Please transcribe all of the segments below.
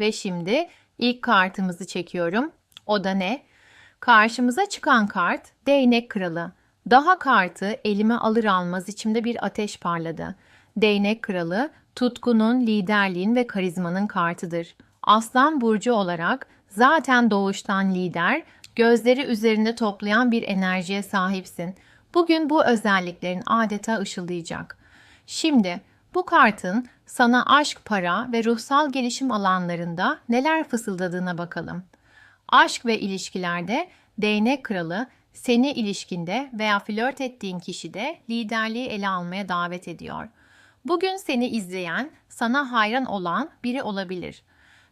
Ve şimdi ilk kartımızı çekiyorum. O da ne? Karşımıza çıkan kart Değnek Kralı. Daha kartı elime alır almaz içimde bir ateş parladı. Değnek Kralı tutkunun, liderliğin ve karizmanın kartıdır. Aslan burcu olarak zaten doğuştan lider, gözleri üzerinde toplayan bir enerjiye sahipsin. Bugün bu özelliklerin adeta ışıldayacak. Şimdi bu kartın sana aşk, para ve ruhsal gelişim alanlarında neler fısıldadığına bakalım. Aşk ve ilişkilerde değnek kralı seni ilişkinde veya flört ettiğin kişide liderliği ele almaya davet ediyor. Bugün seni izleyen, sana hayran olan biri olabilir.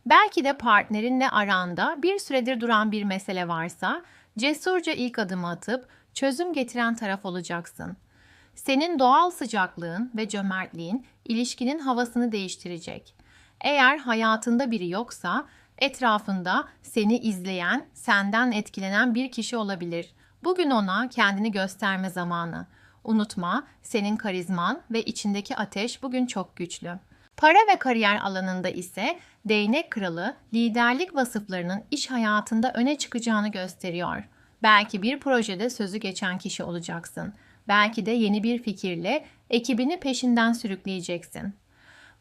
Belki de partnerinle aranda bir süredir duran bir mesele varsa cesurca ilk adımı atıp çözüm getiren taraf olacaksın. Senin doğal sıcaklığın ve cömertliğin ilişkinin havasını değiştirecek. Eğer hayatında biri yoksa etrafında seni izleyen, senden etkilenen bir kişi olabilir. Bugün ona kendini gösterme zamanı. Unutma, senin karizman ve içindeki ateş bugün çok güçlü. Para ve kariyer alanında ise değnek kralı liderlik vasıflarının iş hayatında öne çıkacağını gösteriyor. Belki bir projede sözü geçen kişi olacaksın. Belki de yeni bir fikirle ekibini peşinden sürükleyeceksin.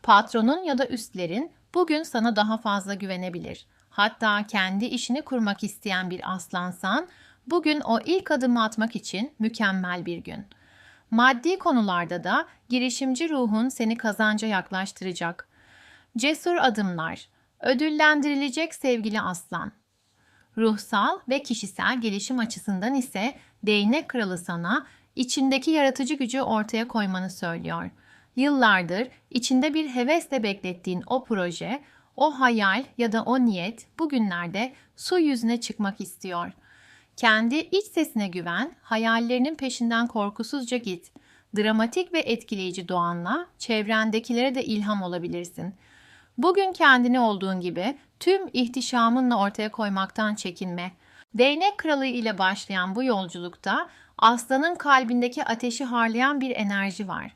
Patronun ya da üstlerin bugün sana daha fazla güvenebilir. Hatta kendi işini kurmak isteyen bir aslansan, bugün o ilk adımı atmak için mükemmel bir gün. Maddi konularda da girişimci ruhun seni kazanca yaklaştıracak. Cesur adımlar, ödüllendirilecek sevgili aslan. Ruhsal ve kişisel gelişim açısından ise değnek kralı sana içindeki yaratıcı gücü ortaya koymanı söylüyor. Yıllardır içinde bir hevesle beklettiğin o proje, o hayal ya da o niyet bugünlerde su yüzüne çıkmak istiyor. Kendi iç sesine güven, hayallerinin peşinden korkusuzca git. Dramatik ve etkileyici doğanla çevrendekilere de ilham olabilirsin. Bugün kendini olduğun gibi tüm ihtişamınla ortaya koymaktan çekinme. Değnek kralı ile başlayan bu yolculukta aslanın kalbindeki ateşi harlayan bir enerji var.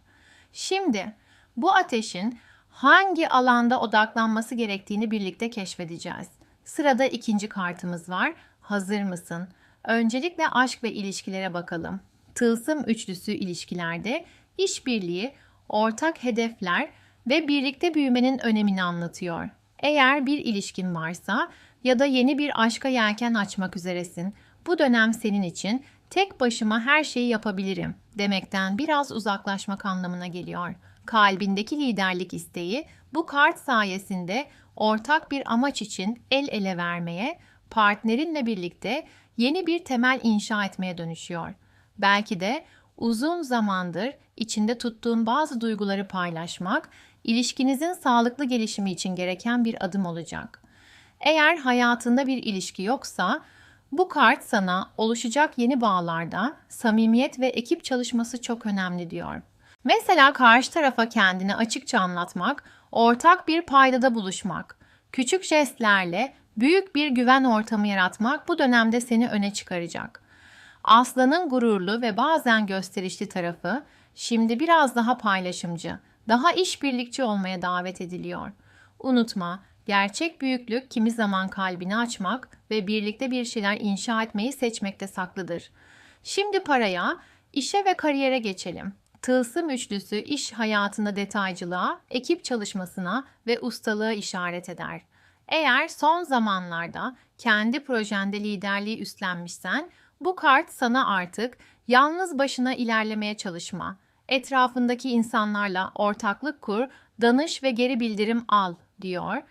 Şimdi bu ateşin hangi alanda odaklanması gerektiğini birlikte keşfedeceğiz. Sırada ikinci kartımız var. Hazır mısın? Öncelikle aşk ve ilişkilere bakalım. Tılsım üçlüsü ilişkilerde işbirliği, ortak hedefler ve birlikte büyümenin önemini anlatıyor. Eğer bir ilişkin varsa ya da yeni bir aşka yelken açmak üzeresin, bu dönem senin için tek başıma her şeyi yapabilirim demekten biraz uzaklaşmak anlamına geliyor. Kalbindeki liderlik isteği bu kart sayesinde ortak bir amaç için el ele vermeye, partnerinle birlikte yeni bir temel inşa etmeye dönüşüyor. Belki de uzun zamandır içinde tuttuğun bazı duyguları paylaşmak, ilişkinizin sağlıklı gelişimi için gereken bir adım olacak. Eğer hayatında bir ilişki yoksa, bu kart sana oluşacak yeni bağlarda samimiyet ve ekip çalışması çok önemli diyor. Mesela karşı tarafa kendini açıkça anlatmak, ortak bir paydada buluşmak, küçük jestlerle büyük bir güven ortamı yaratmak bu dönemde seni öne çıkaracak. Aslanın gururlu ve bazen gösterişli tarafı şimdi biraz daha paylaşımcı, daha işbirlikçi olmaya davet ediliyor. Unutma, gerçek büyüklük kimi zaman kalbini açmak ve birlikte bir şeyler inşa etmeyi seçmekte saklıdır. Şimdi paraya, işe ve kariyere geçelim. Tılsım üçlüsü iş hayatında detaycılığa, ekip çalışmasına ve ustalığa işaret eder. Eğer son zamanlarda kendi projende liderliği üstlenmişsen, bu kart sana artık yalnız başına ilerlemeye çalışma, etrafındaki insanlarla ortaklık kur, danış ve geri bildirim al diyor.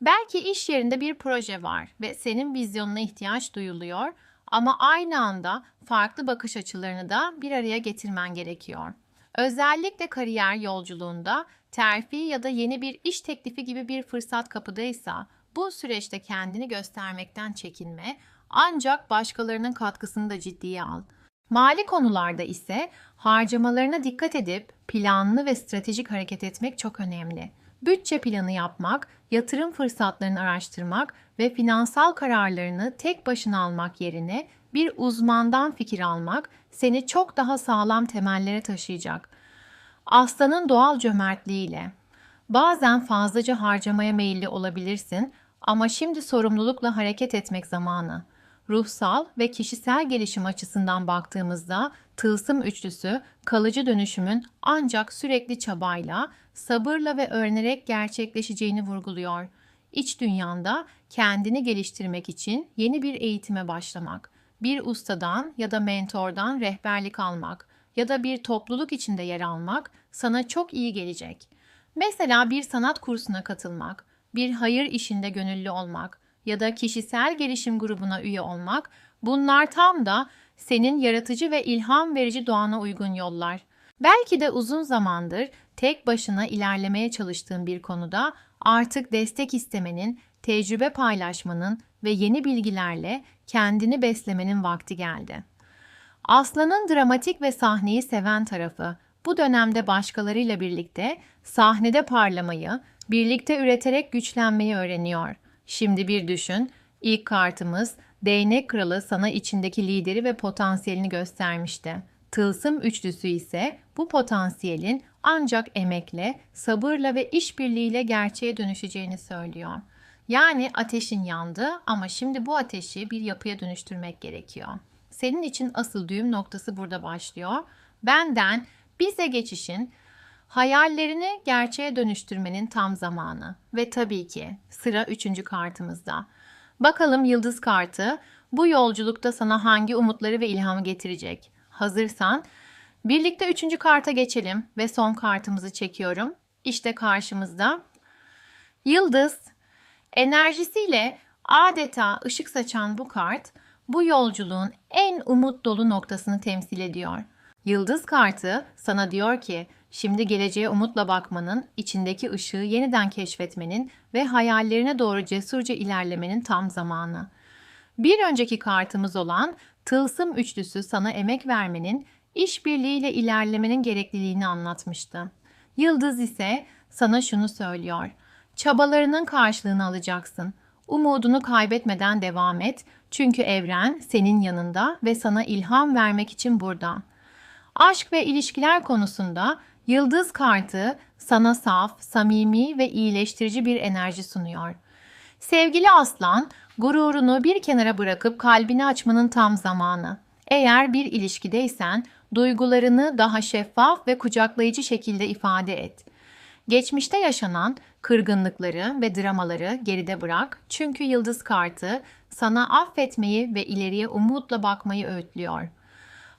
Belki iş yerinde bir proje var ve senin vizyonuna ihtiyaç duyuluyor ama aynı anda farklı bakış açılarını da bir araya getirmen gerekiyor. Özellikle kariyer yolculuğunda terfi ya da yeni bir iş teklifi gibi bir fırsat kapıdaysa bu süreçte kendini göstermekten çekinme ancak başkalarının katkısını da ciddiye al. Mali konularda ise harcamalarına dikkat edip planlı ve stratejik hareket etmek çok önemli. Bütçe planı yapmak, yatırım fırsatlarını araştırmak ve finansal kararlarını tek başına almak yerine bir uzmandan fikir almak seni çok daha sağlam temellere taşıyacak. Aslanın doğal cömertliğiyle Bazen fazlaca harcamaya meyilli olabilirsin ama şimdi sorumlulukla hareket etmek zamanı. Ruhsal ve kişisel gelişim açısından baktığımızda tılsım üçlüsü kalıcı dönüşümün ancak sürekli çabayla, sabırla ve öğrenerek gerçekleşeceğini vurguluyor. İç dünyanda kendini geliştirmek için yeni bir eğitime başlamak, bir ustadan ya da mentordan rehberlik almak ya da bir topluluk içinde yer almak sana çok iyi gelecek. Mesela bir sanat kursuna katılmak, bir hayır işinde gönüllü olmak ya da kişisel gelişim grubuna üye olmak bunlar tam da senin yaratıcı ve ilham verici doğana uygun yollar. Belki de uzun zamandır tek başına ilerlemeye çalıştığın bir konuda artık destek istemenin, tecrübe paylaşmanın ve yeni bilgilerle kendini beslemenin vakti geldi. Aslan'ın dramatik ve sahneyi seven tarafı bu dönemde başkalarıyla birlikte sahnede parlamayı, birlikte üreterek güçlenmeyi öğreniyor. Şimdi bir düşün, ilk kartımız Değnek Kralı sana içindeki lideri ve potansiyelini göstermişti. Tılsım üçlüsü ise bu potansiyelin ancak emekle, sabırla ve işbirliğiyle gerçeğe dönüşeceğini söylüyor. Yani ateşin yandı ama şimdi bu ateşi bir yapıya dönüştürmek gerekiyor. Senin için asıl düğüm noktası burada başlıyor. Benden bize geçişin hayallerini gerçeğe dönüştürmenin tam zamanı ve tabii ki sıra üçüncü kartımızda. Bakalım yıldız kartı bu yolculukta sana hangi umutları ve ilhamı getirecek? Hazırsan birlikte üçüncü karta geçelim ve son kartımızı çekiyorum. İşte karşımızda yıldız enerjisiyle adeta ışık saçan bu kart bu yolculuğun en umut dolu noktasını temsil ediyor. Yıldız kartı sana diyor ki şimdi geleceğe umutla bakmanın, içindeki ışığı yeniden keşfetmenin ve hayallerine doğru cesurca ilerlemenin tam zamanı. Bir önceki kartımız olan tılsım üçlüsü sana emek vermenin, işbirliğiyle ilerlemenin gerekliliğini anlatmıştı. Yıldız ise sana şunu söylüyor. Çabalarının karşılığını alacaksın. Umudunu kaybetmeden devam et. Çünkü evren senin yanında ve sana ilham vermek için burada. Aşk ve ilişkiler konusunda yıldız kartı sana saf, samimi ve iyileştirici bir enerji sunuyor. Sevgili aslan, gururunu bir kenara bırakıp kalbini açmanın tam zamanı. Eğer bir ilişkideysen duygularını daha şeffaf ve kucaklayıcı şekilde ifade et. Geçmişte yaşanan kırgınlıkları ve dramaları geride bırak. Çünkü yıldız kartı sana affetmeyi ve ileriye umutla bakmayı öğütlüyor.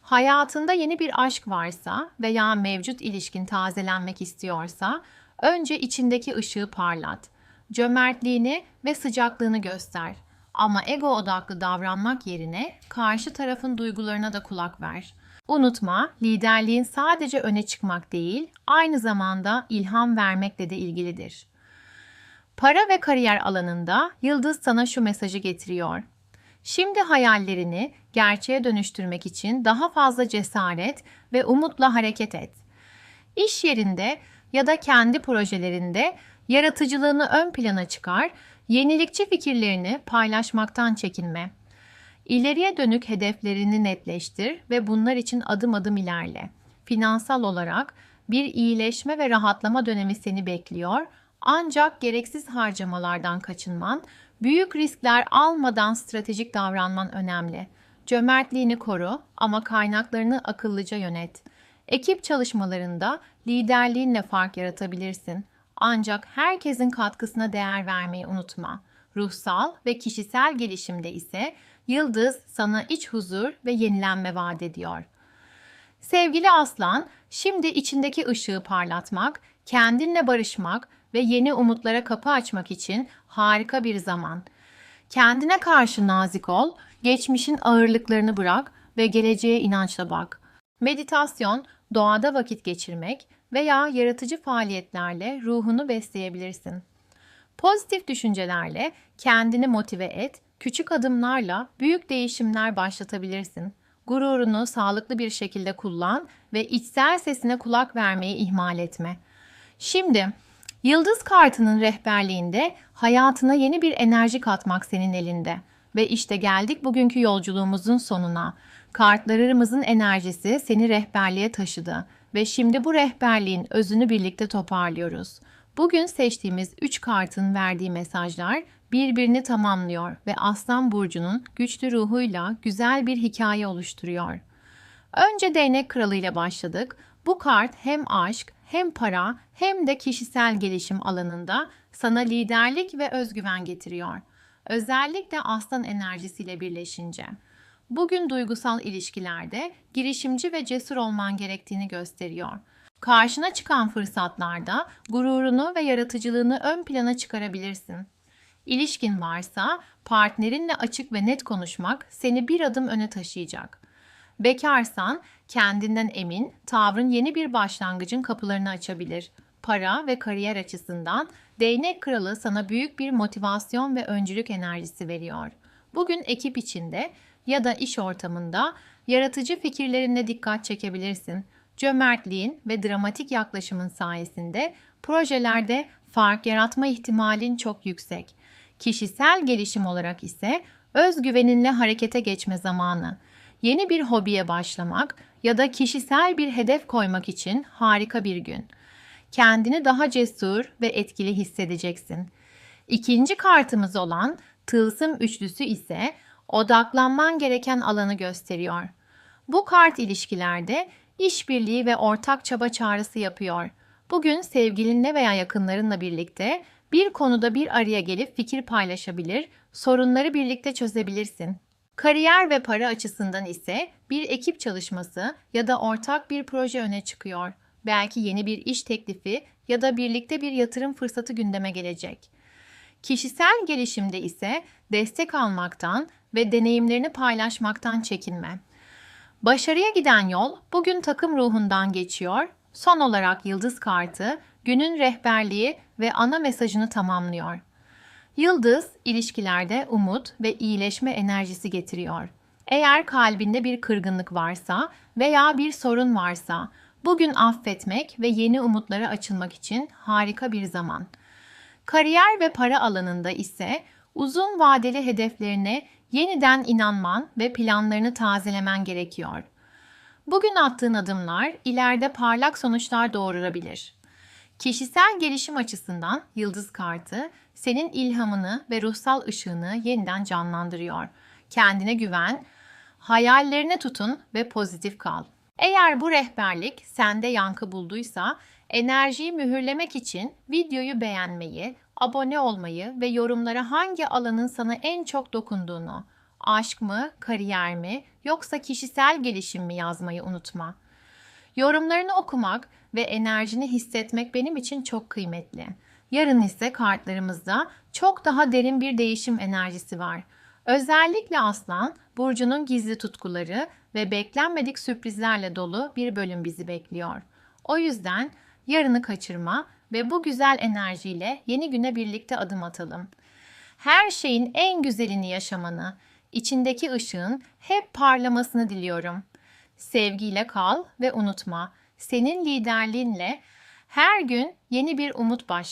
Hayatında yeni bir aşk varsa veya mevcut ilişkin tazelenmek istiyorsa önce içindeki ışığı parlat. Cömertliğini ve sıcaklığını göster. Ama ego odaklı davranmak yerine karşı tarafın duygularına da kulak ver. Unutma, liderliğin sadece öne çıkmak değil, aynı zamanda ilham vermekle de ilgilidir. Para ve kariyer alanında Yıldız sana şu mesajı getiriyor. Şimdi hayallerini gerçeğe dönüştürmek için daha fazla cesaret ve umutla hareket et. İş yerinde ya da kendi projelerinde yaratıcılığını ön plana çıkar, yenilikçi fikirlerini paylaşmaktan çekinme. İleriye dönük hedeflerini netleştir ve bunlar için adım adım ilerle. Finansal olarak bir iyileşme ve rahatlama dönemi seni bekliyor. Ancak gereksiz harcamalardan kaçınman, büyük riskler almadan stratejik davranman önemli. Cömertliğini koru ama kaynaklarını akıllıca yönet. Ekip çalışmalarında liderliğinle fark yaratabilirsin. Ancak herkesin katkısına değer vermeyi unutma. Ruhsal ve kişisel gelişimde ise Yıldız sana iç huzur ve yenilenme vaat ediyor. Sevgili aslan, şimdi içindeki ışığı parlatmak, kendinle barışmak ve yeni umutlara kapı açmak için harika bir zaman. Kendine karşı nazik ol, geçmişin ağırlıklarını bırak ve geleceğe inançla bak. Meditasyon, doğada vakit geçirmek veya yaratıcı faaliyetlerle ruhunu besleyebilirsin. Pozitif düşüncelerle kendini motive et Küçük adımlarla büyük değişimler başlatabilirsin. Gururunu sağlıklı bir şekilde kullan ve içsel sesine kulak vermeyi ihmal etme. Şimdi Yıldız kartının rehberliğinde hayatına yeni bir enerji katmak senin elinde. Ve işte geldik bugünkü yolculuğumuzun sonuna. Kartlarımızın enerjisi seni rehberliğe taşıdı ve şimdi bu rehberliğin özünü birlikte toparlıyoruz. Bugün seçtiğimiz 3 kartın verdiği mesajlar birbirini tamamlıyor ve Aslan Burcu'nun güçlü ruhuyla güzel bir hikaye oluşturuyor. Önce değnek kralı ile başladık. Bu kart hem aşk, hem para, hem de kişisel gelişim alanında sana liderlik ve özgüven getiriyor. Özellikle aslan enerjisiyle birleşince. Bugün duygusal ilişkilerde girişimci ve cesur olman gerektiğini gösteriyor. Karşına çıkan fırsatlarda gururunu ve yaratıcılığını ön plana çıkarabilirsin. İlişkin varsa partnerinle açık ve net konuşmak seni bir adım öne taşıyacak. Bekarsan kendinden emin, tavrın yeni bir başlangıcın kapılarını açabilir. Para ve kariyer açısından değnek kralı sana büyük bir motivasyon ve öncülük enerjisi veriyor. Bugün ekip içinde ya da iş ortamında yaratıcı fikirlerinle dikkat çekebilirsin. Cömertliğin ve dramatik yaklaşımın sayesinde projelerde fark yaratma ihtimalin çok yüksek. Kişisel gelişim olarak ise özgüveninle harekete geçme zamanı. Yeni bir hobiye başlamak ya da kişisel bir hedef koymak için harika bir gün. Kendini daha cesur ve etkili hissedeceksin. İkinci kartımız olan tılsım üçlüsü ise odaklanman gereken alanı gösteriyor. Bu kart ilişkilerde işbirliği ve ortak çaba çağrısı yapıyor. Bugün sevgilinle veya yakınlarınla birlikte bir konuda bir araya gelip fikir paylaşabilir, sorunları birlikte çözebilirsin. Kariyer ve para açısından ise bir ekip çalışması ya da ortak bir proje öne çıkıyor. Belki yeni bir iş teklifi ya da birlikte bir yatırım fırsatı gündeme gelecek. Kişisel gelişimde ise destek almaktan ve deneyimlerini paylaşmaktan çekinme. Başarıya giden yol bugün takım ruhundan geçiyor. Son olarak yıldız kartı günün rehberliği ve ana mesajını tamamlıyor. Yıldız ilişkilerde umut ve iyileşme enerjisi getiriyor. Eğer kalbinde bir kırgınlık varsa veya bir sorun varsa bugün affetmek ve yeni umutlara açılmak için harika bir zaman. Kariyer ve para alanında ise uzun vadeli hedeflerine yeniden inanman ve planlarını tazelemen gerekiyor. Bugün attığın adımlar ileride parlak sonuçlar doğurabilir. Kişisel gelişim açısından yıldız kartı senin ilhamını ve ruhsal ışığını yeniden canlandırıyor. Kendine güven, hayallerine tutun ve pozitif kal. Eğer bu rehberlik sende yankı bulduysa enerjiyi mühürlemek için videoyu beğenmeyi, abone olmayı ve yorumlara hangi alanın sana en çok dokunduğunu, aşk mı, kariyer mi yoksa kişisel gelişim mi yazmayı unutma. Yorumlarını okumak ve enerjini hissetmek benim için çok kıymetli. Yarın ise kartlarımızda çok daha derin bir değişim enerjisi var. Özellikle Aslan, Burcu'nun gizli tutkuları ve beklenmedik sürprizlerle dolu bir bölüm bizi bekliyor. O yüzden yarını kaçırma ve bu güzel enerjiyle yeni güne birlikte adım atalım. Her şeyin en güzelini yaşamanı, içindeki ışığın hep parlamasını diliyorum. Sevgiyle kal ve unutma. Senin liderliğinle her gün yeni bir umut başlar.